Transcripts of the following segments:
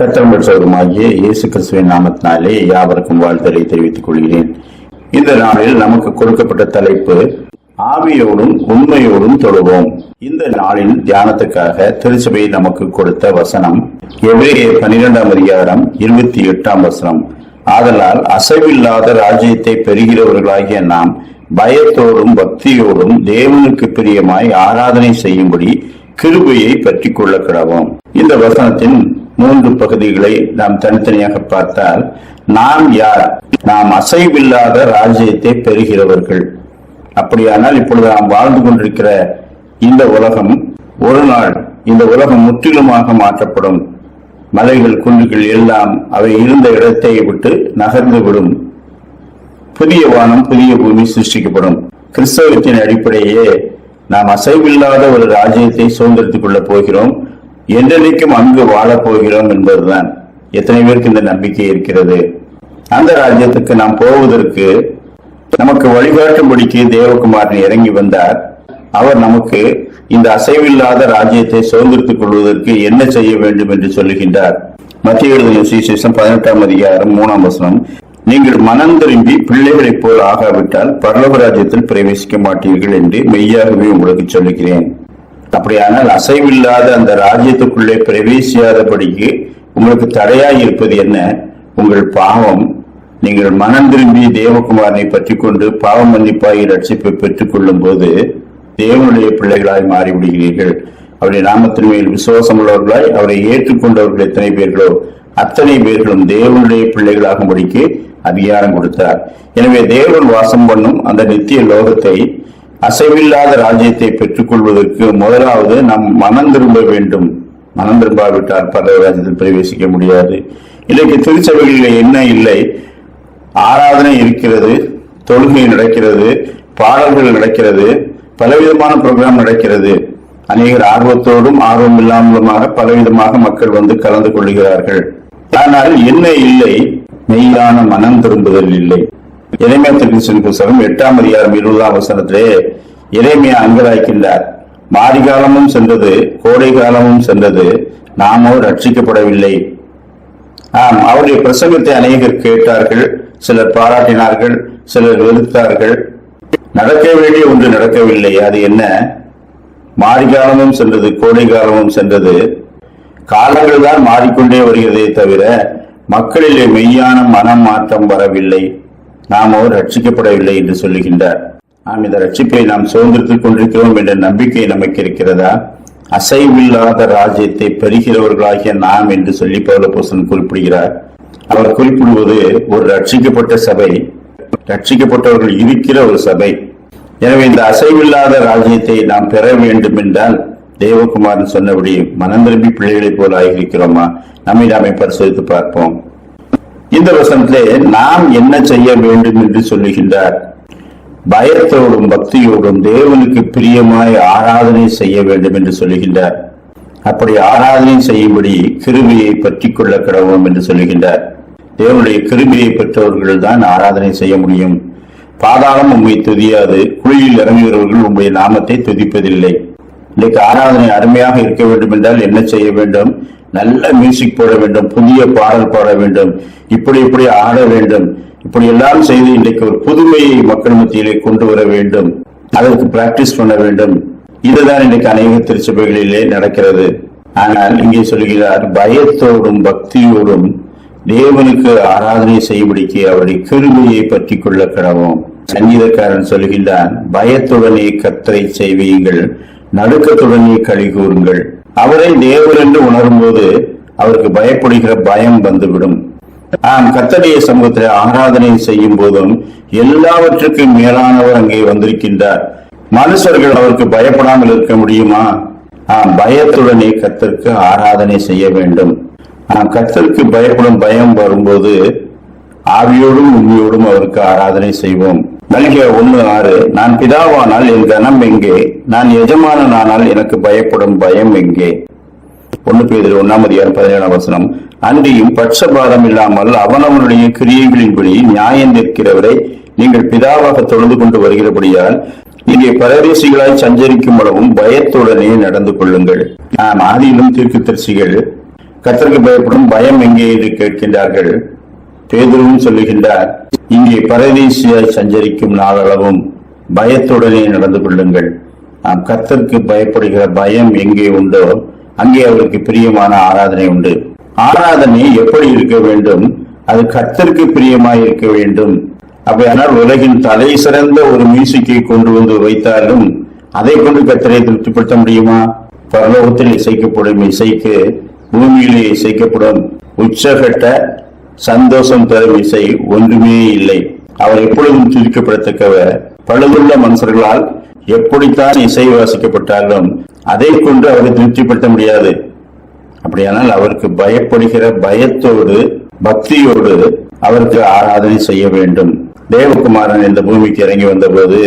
கத்தம்பற்றவருமாகிய இயேசு கிறிஸ்துவின் நாமத்தினாலே யாவருக்கும் வாழ்த்தலை தெரிவித்துக் கொள்கிறேன். இந்த நாளில் நமக்கு கொடுக்கப்பட்ட தலைப்பு ஆவியோடும் உண்மையோடும் தொழுவோம். இந்த நாளின் தியானத்துக்காக திருச்சபை நமக்கு கொடுத்த வசனம் எவ்வளே பனிரெண்டாம் அதிகாரம் இருபத்தி எட்டாம் வசனம். ஆதலால் அசைவில்லாத ராஜ்யத்தை பெறுகிறவர்களாகிய நாம் பயத்தோடும் பக்தியோடும் தேவனுக்கு பிரியமாய் ஆராதனை செய்யும்படி கிருபையை பற்றி கொள்ள கிடவோம். இந்த வசனத்தின் மூன்று பகுதிகளை நாம் தனித்தனியாக பார்த்தால் நாம் யார்? நாம் அசைவில்லாத ராஜ்யத்தை பெறுகிறவர்கள். அப்படியானால் இப்பொழுது நாம் வாழ்ந்து கொண்டிருக்கிற இந்த உலகம் ஒரு நாள் இந்த உலகம் முற்றிலுமாக மாற்றப்படும். மலைகள் குன்றுகள் எல்லாம் அவை இருந்த இடத்தை விட்டு நகர்ந்து விடும். புதிய வானம் புதிய பூமி சிருஷ்டிக்கப்படும். கிறிஸ்தவத்தின் அடிப்படையே நாம் அசைவில்லாத ஒரு ராஜ்யத்தை சுதந்திரத்துக் கொள்ளப் போகிறோம். என்றென்றைக்கும் அங்கு வாழப் போகிறோம் என்பதுதான். எத்தனை பேருக்கு இந்த நம்பிக்கை இருக்கிறது? அந்த ராஜ்யத்துக்கு நாம் போவதற்கு நமக்கு வழிகாட்டும்படிக்கு தேவகுமாரன் இறங்கி வந்தார். அவர் நமக்கு இந்த அசைவில்லாத ராஜ்யத்தை சுதந்திரத்துக் கொள்வதற்கு என்ன செய்ய வேண்டும் என்று சொல்லுகின்றார். மத்திய எழுதின சுவிசேஷம் பதினெட்டாம் அதிகாரம் மூணாம் வசனம். நீங்கள் மனம் திரும்பி பிள்ளைகளைப் போல் ஆகாவிட்டால் பரலோக ராஜ்யத்தில் பிரவேசிக்க மாட்டீர்கள் என்று மெய்யாகவே உங்களுக்கு சொல்லுகிறேன். அப்படியானால் அசைவில்லாத அந்த ராஜ்யத்துக்குள்ளே பிரவேசியாதபடிக்கு உங்களுக்கு தடையாய் இருப்பது என்ன? உங்கள் பாவம். நீங்கள் மனம் திரும்பி தேவகுமாரனை பற்றி கொண்டு பாவ மன்னிப்பாகி ரட்சிப்பை பெற்றுக் கொள்ளும் போது தேவனுடைய பிள்ளைகளாய் மாறிவிடுகிறீர்கள். அவருடைய நாமத்தின் மேல் விசுவாசமுள்ளவர்களாய் அவரை ஏற்றுக்கொண்டவர்கள் எத்தனை பேர்களோ அத்தனை பேர்களும் தேவனுடைய பிள்ளைகளாகும்படிக்கு அதிகாரம் கொடுத்தார். எனவே தேவன் வாசம் பண்ணும் அந்த நித்திய லோகத்தை அசைவில்லாத ராஜ்யத்தை பெற்றுக்கொள்வதற்கு முதலாவது நாம் மனம் திரும்ப வேண்டும். மனம் திரும்பாவிட்டால் பல ராஜ்யத்தில் பிரவேசிக்க முடியாது. இன்றைக்கு திருச்சபைகளில் என்ன இல்லை? ஆராதனை இருக்கிறது தொழுகை நடக்கிறது பாடல்கள் நடக்கிறது பலவிதமான ப்ரோக்ராம் நடக்கிறது. அநேகர் ஆர்வத்தோடும் ஆர்வம் இல்லாமலுமாக பலவிதமாக மக்கள் வந்து கலந்து கொள்கிறார்கள் ஆனால் என்ன இல்லை? மெய்யான மனம் திரும்புதல் இல்லை. இறைமையா திருச்சின் புஸ்தகம் எட்டாம் அதிகாரம் இருபதாம் வசனத்திலே இறைமையா அங்கலாய்க்கின்றார். மாரி காலமும் சென்றது கோடை காலமும் சென்றது நாமோ ரட்சிக்கப்படவில்லை. ஆம் அவருடைய பிரசங்கத்தை அநேகர் கேட்டார்கள் சிலர் பாராட்டினார்கள் சிலர் வெறுத்தார்கள். நடக்க வேண்டிய ஒன்று நடக்கவில்லை அது என்ன? மாரிகாலமும் சென்றது கோடை காலமும் சென்றது. காலங்கள் தான் மாறிக்கொண்டே வருகிறதே தவிர மக்களிலே மெய்யான மனம் மாற்றம் வரவில்லை. நாமோ ரட்சிக்கப்படவில்லை என்று சொல்லுகின்றார். நாம் இந்த ரட்சிப்பை நாம் சுதந்திரத்தில் கொண்டிருக்கிறோம் என்ற நம்பிக்கை நமக்கு இருக்கிறதா? அசைவில்லாத ராஜ்யத்தை பெறுகிறவர்களாகிய நாம் என்று சொல்லி பௌலபோசன் குறிப்பிடுகிறார். அவர் குறிப்பிடுவது ஒரு ரட்சிக்கப்பட்ட சபை ரட்சிக்கப்பட்டவர்கள் இருக்கிற ஒரு சபை. எனவே இந்த அசைவில்லாத ராஜ்யத்தை நாம் பெற வேண்டும் என்றால் தேவகுமாரன் சொன்னபடி மனம் திரும்பி பிள்ளைகளைப் போல ஆகியிருக்கிறோமா? நம்மை நாமே பரிசோதித்து பார்ப்போம். இந்த வசனத்திலே நாம் என்ன செய்ய வேண்டும் என்று சொல்லுகின்றார். பயத்தோடும் பக்தியோடும் தேவனுக்கு பிரியமாய் ஆராதனை செய்ய வேண்டும் என்று சொல்லுகின்றார். அப்படி ஆராதனை செய்யும்படி கிருபியை பற்றி கொள்ள கிடவோம் என்று சொல்லுகின்றார். தேவனுடைய கிருபியை பெற்றவர்கள் தான் ஆராதனை செய்ய முடியும். பாதாளம் உண்மை துதியாது குழியில் இறங்குகிறவர்கள் உங்களுடைய நாமத்தை துதிப்பதில்லை. இன்னைக்கு ஆராதனை அருமையாக இருக்க வேண்டும் என்றால் என்ன செய்ய வேண்டும்? நல்ல மியூசிக் போட வேண்டும் புதிய பாடல் பாட வேண்டும் இப்படி இப்படி ஆட வேண்டும். இப்படி எல்லாம் செய்து இன்றைக்கு ஒரு புதுமையை மக்கள் மத்தியிலே கொண்டு வர வேண்டும். அதற்கு பிராக்டிஸ் பண்ண வேண்டும். இதுதான் இன்றைக்கு அநேக திருச்சபைகளிலே நடக்கிறது. ஆனால் இங்கே சொல்கிறார் பயத்தோடும் பக்தியோடும் தேவனுக்கு ஆராதனை செய்யும்படிக்கு அவருடைய கிருமையை பற்றி கொள்ள கடவும். சங்கீதக்காரன் சொல்கின்றான் பயத்துடனே கத்தரை செய்வீங்கள் நடுக்கத்துடனே கழி கூறுங்கள் அவரை தேவர் என்று உணரும்போது அவருக்கு பயப்படுகிற பயம் வந்துவிடும். ஆம் கத்தடைய சமூகத்தில் ஆராதனை செய்யும் போதும் எல்லாவற்றுக்கும் மேலானவர் அங்கே வந்திருக்கின்றார். மனுஷர்கள் அவருக்கு பயப்படாமல் இருக்க முடியுமா? ஆம் பயத்துடனே கத்தருக்கு ஆராதனை செய்ய வேண்டும். ஆம் கத்தருக்கு பயப்படும் பயம் வரும்போது ஆவியோடும் உண்மையோடும் அவருக்கு ஆராதனை செய்வோம். நல்கிய ஒண்ணு ஆறு நான் பிதாவானால் என் தனம் எங்கே? நான் எஜமானனானால் எனக்கு பயப்படும் பயம் எங்கே? ஒண்ணு பேர் ஒன்னாம் அதிகாரம் பதினேழாம் வசனம். அன்றியும் பட்சபாதம் இல்லாமல் அவனவனுடைய கிரியைகளின்படி நியாயம் நிற்கிறவரை நீங்கள் பிதாவாக தொடர்ந்து கொண்டு வருகிறபடியால் இங்கே பரதேசிகளாய் சஞ்சரிக்கும் அளவும் பயத்துடனே நடந்து கொள்ளுங்கள். நான் ஆதியிலும் தீர்க்கதரிசிகள் கத்தருக்கு பயப்படும் பயம் எங்கே என்று கேட்கின்றார்கள். தேர்தலும் சொல்லுகின்றார் இங்கே பரதேசியாய் சஞ்சரிக்கும் நாளளவும் பயத்துடனே நடந்து கொள்ளுங்கள். நாம் கத்தருக்கு பயப்படுகிற பயம் எங்கே உண்டோ அங்கே அவருக்கு பிரியமான ஆராதனை உண்டு. ஆராதனை எப்படி இருக்க வேண்டும்? அது கத்தருக்கு பிரியமாய் இருக்க வேண்டும். அப்படியானால் உலகின் தலை சிறந்த ஒரு மியூசிக்கை கொண்டு வந்து வைத்தாலும் அதை கொண்டு கத்தரை திருப்திப்படுத்த முடியுமா? பரலோகத்தில் இசைக்கப்படும் இசைக்கு பூமியிலே இசைக்கப்படும் உச்சகட்ட சந்தோஷம் தரும் இசை ஒன்றுமே இல்லை. அவர் எப்பொழுதும் துதிக்கப்படத்தக்கவர். பழுதுள்ள மனுஷர்களால் எப்படித்தான் இசை வாசிக்கப்பட்டாலும் அதை கொண்டு அவரை திருப்திப்படுத்த முடியாது. அப்படியானால் அவருக்கு பயப்படுகிற பயத்தோடு பக்தியோடு அவருக்கு ஆராதனை செய்ய வேண்டும். தேவகுமாரன் இந்த பூமிக்கு இறங்கி வந்தபோது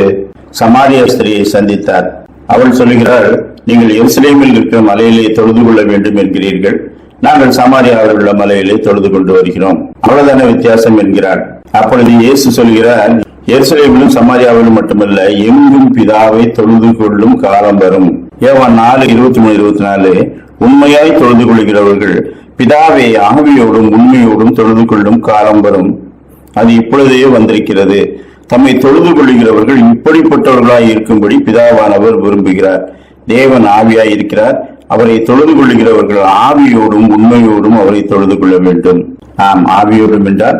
சமாரிய ஸ்திரியை சந்தித்தார். அவள் சொல்லுகிறாள் நீங்கள் எருசலேமில் இருக்கிற மலையிலே தொழுது கொள்ள வேண்டும் என்கிறீர்கள். நாங்கள் சமாரியாவில் உள்ள மலையிலே தொழுது கொண்டு வருகிறோம். அவ்வளவுதான வித்தியாசம் என்கிறார். அப்பொழுது இயேசு சொல்கிறார் எருசலேமிலும் சமாரியாவிலும் மட்டுமல்ல எங்கும் பிதாவை தொழுது கொள்ளும் காலம் வரும். ஏவான் நாலு இருபத்தி மூணு இருபத்தி நாலு உண்மையாய் தொழுது கொள்கிறவர்கள் பிதாவை ஆவியோடும் உண்மையோடும் தொழுது கொள்ளும் காலம் வரும். அது இப்பொழுதே வந்திருக்கிறது. தம்மை தொழுது கொள்கிறவர்கள் இப்படிப்பட்டவர்களாய் இருக்கும்படி பிதாவானவர் விரும்புகிறார். தேவன் ஆவியாய் இருக்கிறார். அவரை தொழுது கொள்கிறவர்கள் ஆவியோடும் உண்மையோடும் அவரை தொழுது கொள்ள வேண்டும். ஆம் ஆவியோடும் என்றால்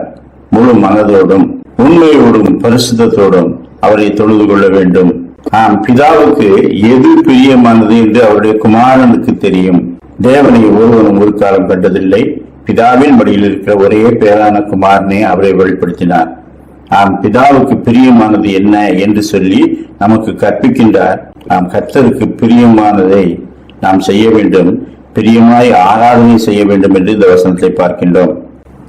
முழு மனதோடும் உண்மையோடும் பரிசுத்தத்தோடும் அவரை தொழுது கொள்ள வேண்டும். ஆம் பிதாவுக்கு எது பிரியமானது என்று அவருடைய குமாரனுக்கு தெரியும். தேவனை ஒருவனும் ஒரு காலம் கண்டதில்லை. பிதாவின் மடியில் இருக்கிற ஒரே பேரான குமாரனே அவரை வெளிப்படுத்தினார் ஆம் பிதாவுக்கு பிரியமானது என்ன என்று சொல்லி நமக்கு கற்பிக்கின்றார். நாம் கர்த்தருக்கு பிரியமானதை நாம் செய்ய வேண்டும் பிரியமாய் ஆராதனை செய்ய வேண்டும் என்று இந்த வசனத்தை பார்க்கின்றோம்.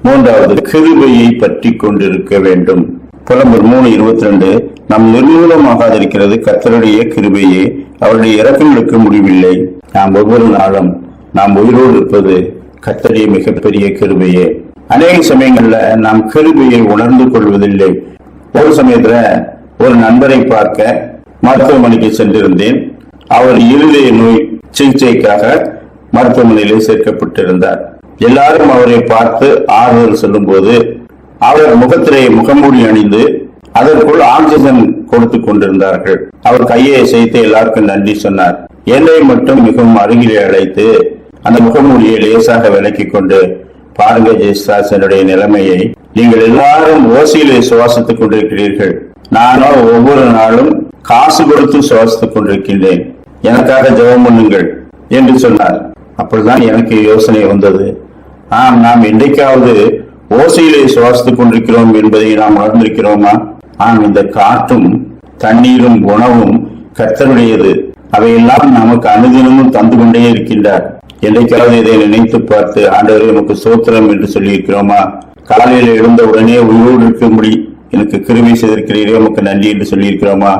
மூன்றாவது கிருபையை பற்றி கொண்டிருக்க வேண்டும். புலம்பர் மூணு இருபத்தி ரெண்டு நம் நிர்மூலமாகாதிருக்கிறது கத்தருடைய கிருபையே அவருடைய இறக்கங்களுக்கு முடிவில்லை. நாம் ஒவ்வொரு நாளும் நாம் உயிரோடு இருப்பது கத்தருடைய மிகப்பெரிய கிருபையே. அநேக சமயங்கள்ல நாம் கிருபையை உணர்ந்து கொள்வதில்லை. ஒரு சமயத்துல ஒரு நண்பரை பார்க்க மருத்துவமனைக்கு சென்றிருந்தேன். அவர் இருதய நோய் சிகிச்சைக்காக மருத்துவமனையிலே சேர்க்கப்பட்டிருந்தார். எல்லாரும் அவரை பார்த்து ஆறுதல் சொல்லும்போது அவர் முகத்திலே முகமூடி அணிந்து அதற்குள் ஆக்சிஜன் கொடுத்து கொண்டிருந்தார்கள். அவர் கையை சேர்த்து எல்லாருக்கும் நன்றி சொன்னார். என்னை மட்டும் மிகவும் அருகிலே அழைத்து அந்த முகமூடியை லேசாக விலக்கிக் கொண்டு பாருங்க ஜெயஸ்தாஸ் என்னுடைய நிலைமையை நீங்கள் எல்லாரும் ஓசியிலே சுவாசித்துக் கொண்டிருக்கிறீர்கள். நானோ ஒவ்வொரு நாளும் காசு கொடுத்து சுவாசித்துக் கொண்டிருக்கின்றேன். எனக்காக ஜெபம் பண்ணுங்கள் என்று சொன்னார். அப்பொழுதுதான் எனக்கு யோசனை வந்தது. ஆம் நாம் என்றைக்காவது ஓசையிலே சுவாசித்துக் கொண்டிருக்கிறோம் என்பதை நாம் உணர்ந்திருக்கிறோமா ஆம் இந்த காற்றும் தண்ணீரும் உணவும் கர்த்தருடையது. அவையெல்லாம் நமக்கு அனுதினமும் தந்து கொண்டே இருக்கின்றார். என்றைக்காவது இதை நினைத்து பார்த்து ஆண்டவரே நமக்கு சோத்திரம் என்று சொல்லியிருக்கிறோமா? காலையில் எழுந்த உடனே உயிரோடு இருக்கும்படி எனக்கு கிருமி செய்திருக்கிறீரே உமக்கு நன்றி என்று சொல்லியிருக்கிறோமா?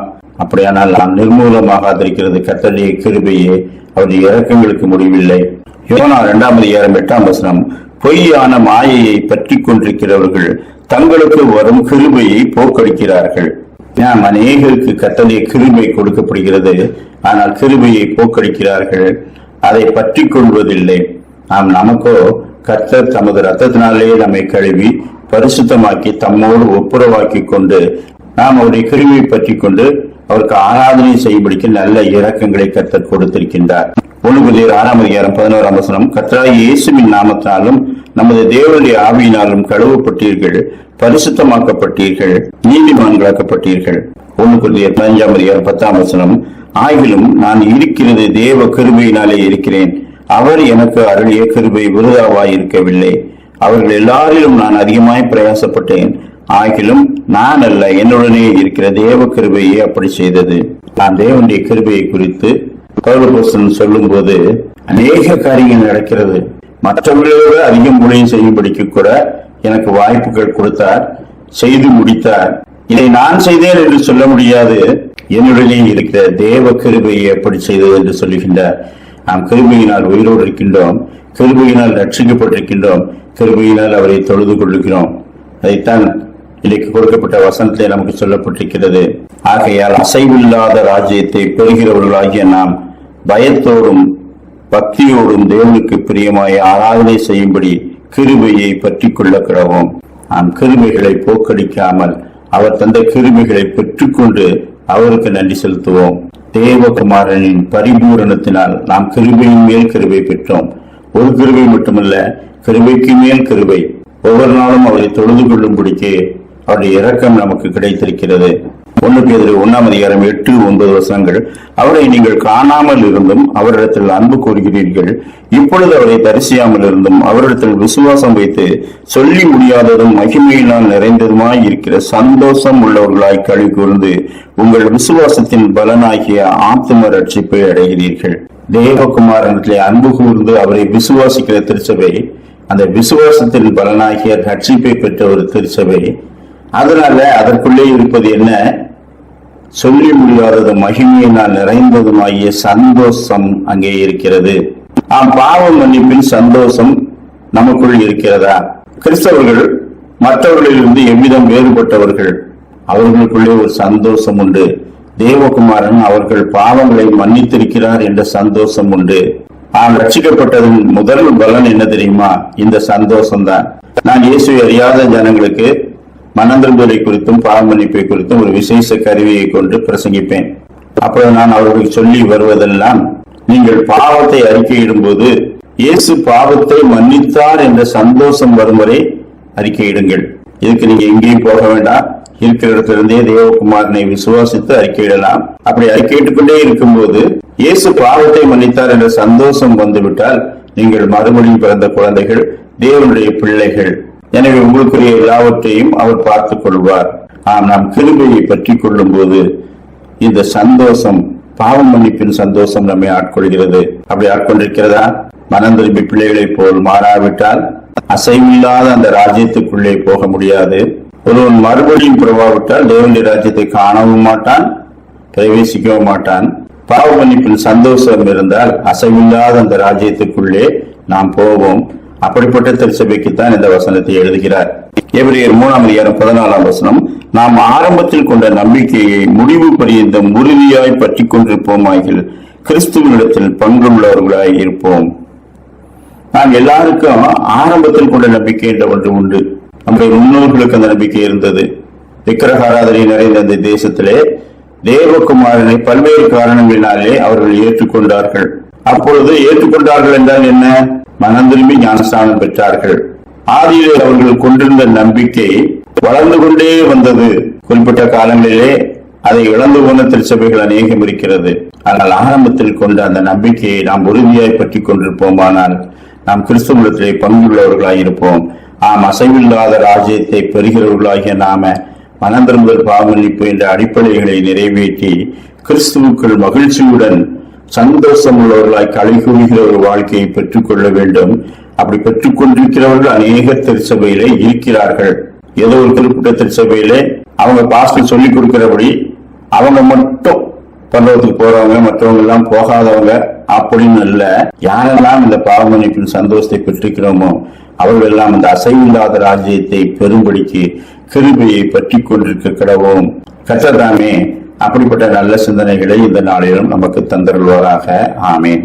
அப்படியானால் நாம் நிர்மூலமாகாதிருக்கிறது கத்தடைய கிருபையே அவருடைய இறக்கங்களுக்கு முடிவில்லை. யோனா இரண்டாம் அதிகாரம் எட்டாம் வசனம் பொய்யான மாயையை பற்றி கொண்டிருக்கிறவர்கள் தங்களுக்கு வரும் கிருபையை போக்கடிக்கிறார்கள். நாம் அநேகருக்கு கத்தடைய கிருபை கொடுக்கப்படுகிறது ஆனால் கிருபையை போக்கடிக்கிறார்கள். அதை பற்றி கொள்வதில்லை நாம் நமக்கோ கர்த்தர் தமது ரத்தத்தினாலேயே நம்மை கழுவி பரிசுத்தமாக்கி தம்மோடு ஒப்புரவாக்கி கொண்டு நாம் அவருடைய கிருமியை பற்றி கொண்டு அவருக்கு ஆராதனை செய்யும்படிக்கு நல்ல இறக்கங்களை கத்தர் கொடுத்திருக்கின்றார். ஒழுங்குதீர் ஆறாம் அதிகாரம் பதினோராம் வசனம் கத்தராய் இயேசுவின் நாமத்தினாலும் நமது தேவனுடைய ஆவியினாலும் கழுவப்பட்டீர்கள் பரிசுத்தமாக்கப்பட்டீர்கள் நீதிமான்களாக்கப்பட்டீர்கள். ஒன்று பதினஞ்சாம் அதிகாரம் பத்தாம் வசனம் ஆகிலும் நான் இருக்கிறது தேவ கிருபையினாலே இருக்கிறேன். அவர் எனக்கு அருளிய கிருபை விருதாவாய் இருக்கவில்லை அவர்கள் எல்லாரிலும் நான் அதிகமாய் பிரயாசப்பட்டேன். ஆகிலும் நான் அல்ல என்னுடனே இருக்கிற தேவ கிருபையே அப்படி செய்தது. நான் தேவனுடைய கிருபையை குறித்து பௌரபோசன் சொல்லும் போது அநேக காரியங்கள் நடக்கிறது. மற்றவர்களோடு அதிகம் ஊழியம் செய்யும்படிக்கு கூட எனக்கு வாய்ப்புகள் கொடுத்தார் செய்து முடித்தார். இதை நான் செய்தேன் என்று சொல்ல முடியாது. என்னுடனே இருக்கிற தேவ கிருபையை எப்படி செய்தது என்று சொல்லுகின்றார். நாம் கிருபையினால் உயிரோடு இருக்கின்றோம். கிருபையினால் ரட்சிக்கப்பட்டிருக்கின்றோம் கிருபையினால் அவரை தொழுது கொள்ளுகிறோம். அதைத்தான் இன்றைக்கு கொடுக்கப்பட்ட வசனத்திலே நமக்கு சொல்லப்பட்டிருக்கிறது. ஆகையால் அசைவில்லாத ராஜ்யத்தை பெறுகிறவர்களாகிய நாம் பயத்தோடும் பக்தியோடும் தேவனுக்கு பிரியமாய் ஆராதனை செய்யும்படி கிருபையை பற்றி கொள்ள கிடவோம் நாம் கிருமிகளை போக்கடிக்காமல் அவர் தந்த கிருபைகளை பெற்றுக்கொண்டு அவருக்கு நன்றி செலுத்துவோம். தேவகுமாரனின் பரிபூரணத்தினால் நாம் கிருபையின் மேல் கிருபை பெற்றோம். ஒரு கிருபை மட்டுமல்ல கிருபைக்கு மேல் கிருபை. ஒவ்வொரு நாளும் அவரை தொழுது கொள்ளும்படிக்கு அவருடைய இரக்கம் நமக்கு கிடைத்திருக்கிறது. ஒன்று எதிரே ஒன்னாம் அதிகாரம் எட்டு ஒன்பது வசனங்கள். அவரை நீங்கள் காணாமல் இருந்தும் அவரிடத்தில் அன்பு கூறுகிறீர்கள். இப்பொழுது அவரை தரிசியாமல் இருந்தும் அவரிடத்தில் விசுவாசம் வைத்து சொல்லி முடியாததும் மகிமையினால் நிறைந்ததுமாய் இருக்கிற சந்தோஷம் உள்ளவர்களாய் கழி கூர்ந்து உங்கள் விசுவாசத்தின் பலனாகிய ஆத்தும ரட்சிப்பை அடைகிறீர்கள். தேவகுமாரனத்திலே அன்பு கூர்ந்து அவரை விசுவாசிக்கிற திருச்சபை அந்த விசுவாசத்தின் பலனாகிய ரட்சிப்பை பெற்ற ஒரு திருச்சபை அதனால அதற்குள்ளே இருப்பது என்ன? சொல்லி முடியாதது மகிமையினால் நிறைந்ததுமாகிய சந்தோஷம் அங்கே இருக்கிறது. ஆம் பாவம் மன்னிப்பின் சந்தோஷம் நமக்குள் இருக்கிறதா? கிறிஸ்தவர்கள் மற்றவர்களிலிருந்து எவ்விதம் வேறுபட்டவர்கள்? அவர்களுக்குள்ளே ஒரு சந்தோஷம் உண்டு. தேவகுமாரன் அவர்கள் பாவங்களை மன்னித்திருக்கிறார் என்ற சந்தோஷம் உண்டு. ஆம் ரட்சிக்கப்பட்டதன் முதல் பலன் என்ன தெரியுமா? இந்த சந்தோஷம்தான். நான் இயேசுவை அறியாத ஜனங்களுக்கு மனந்திருந்தலை குறித்தும் பாவ மன்னிப்பை குறித்தும் ஒரு விசேஷ கருவியை கொண்டு பிரசங்கிப்பேன். அப்போது நான் அவர்களுக்கு சொல்லி வருவதெல்லாம் நீங்கள் பாவத்தை அறிக்கையிடும்போது இயேசு பாவத்தை மன்னித்தார் என்ற சந்தோஷம் வரும் வரை அறிக்கையிடுங்கள். இதுக்கு நீங்க எங்கேயும் போக வேண்டாம். இருக்கிற இடத்திலிருந்தே தேவகுமாரனை விசுவாசித்து அறிக்கையிடலாம். அப்படி அறிக்கையிட்டுக் கொண்டே இருக்கும்போது இயேசு பாவத்தை மன்னித்தார் என்ற சந்தோஷம் வந்துவிட்டால் நீங்கள் மறுபடியும் பிறந்த குழந்தைகள் தேவனுடைய பிள்ளைகள். எனவே உங்களுக்குரிய எல்லாவற்றையும் அவர் பார்த்துக் கொள்வார். ஆனால் நாம் கிருபையை பற்றி கொள்ளும் போது இந்த சந்தோஷம் பாவம் மன்னிப்பின் சந்தோஷம் நம்மை ஆட்கொள்கிறது. அப்படி ஆட்கொண்டிருக்கிறதா? மனம் திரும்பி பிள்ளைகளைப் போல் மாறாவிட்டால் அசைவில்லாத அந்த ராஜ்யத்துக்குள்ளே போக முடியாது. ஒருவன் மறுபடியும் புறவாவிட்டால் தேவனுடைய ராஜ்யத்தை காணவும் மாட்டான் பிரவேசிக்கவும் மாட்டான். பாவ மன்னிப்பின் சந்தோஷம் இருந்தால் அசைவில்லாத அந்த ராஜ்யத்துக்குள்ளே நாம் போவோம். அப்படிப்பட்ட திருச்சபைக்குத்தான் இந்த வசனத்தை எழுதுகிறார். எபிரேயர் மூணாம் அதிகாரம் பதினாலாம் வசனம் நாம் ஆரம்பத்தில் கொண்ட நம்பிக்கையை முடிவு பரியந்த உறுதியாய் பற்றி கொண்டிருப்போமாகில் கிறிஸ்துவனிடத்தில் பங்குள்ளவர்களாய் இருப்போம். நாம் எல்லாருக்கும் ஆரம்பத்தில் கொண்ட நம்பிக்கை என்ற ஒன்று உண்டு. நம்முடைய முன்னோர்களுக்கு அந்த நம்பிக்கை இருந்தது. விக்கிரகாராதனை நிறைந்த அந்த தேசத்திலே தேவகுமாரனை பல்வேறு காரணங்களினாலே அவர்கள் ஏற்றுக்கொண்டார்கள். அப்பொழுது ஏற்றுக்கொண்டார்கள் என்றால் என்ன? மனம் திரும்பி ஞானஸ்தானம் பெற்றார்கள். ஆதியிலே அவர்கள் கொண்டிருந்த நம்பிக்கை வளர்ந்து கொண்டே வந்தது. குறிப்பிட்ட காலங்களிலே அதை இழந்து போன திருச்சபைகள் அநேகம் இருக்கிறது. ஆனால் ஆரம்பத்தில் கொண்ட அந்த நம்பிக்கையை நாம் உறுதியாய் பற்றி கொண்டிருப்போமானால் நாம் கிறிஸ்துவத்திலே பங்குள்ளவர்களாய் இருப்போம் ஆம் அசைவில்லாத ராஜ்யத்தை பெறுகிறவர்களாகிய நாம மனம் பாவமளிப்பு என்ற அடிப்படைகளை நிறைவேற்றி கிறிஸ்துவுக்குள் மகிழ்ச்சியுடன் சந்தோஷம் உள்ளவர்களாய் கலைகூறுகிற ஒரு வாழ்க்கையை பெற்றுக்கொள்ள வேண்டும். அப்படி பெற்றுக்கொண்டிருக்கிறவர்கள் அநேக திருச்சபையிலே இருக்கிறார்கள். ஏதோ ஒரு குறிப்பிட்ட திருச்சபையிலே அவங்க பாஸ்டர் சொல்லிக் கொடுக்கிறபடி அவங்க மட்டும் பரலோகத்துக்கு போறவங்க மற்றவங்க எல்லாம் போகாதவங்க அப்படின்னு அல்ல. யாரெல்லாம் இந்த பாவமன்னிப்பின் சந்தோஷத்தை பெற்றிருக்கிறோமோ அவர்கள் எல்லாம் அந்த அசைவில்லாத ராஜ்யத்தை பெரும்படிக்கு கிருபையை பற்றி கொண்டிருக்க கிடவோம். கத்ததாமே அப்படிப்பட்ட நல்ல சிந்தனைகளை இந்த நாளிலும் நமக்கு தந்தருள்வதாக ஆமேன்.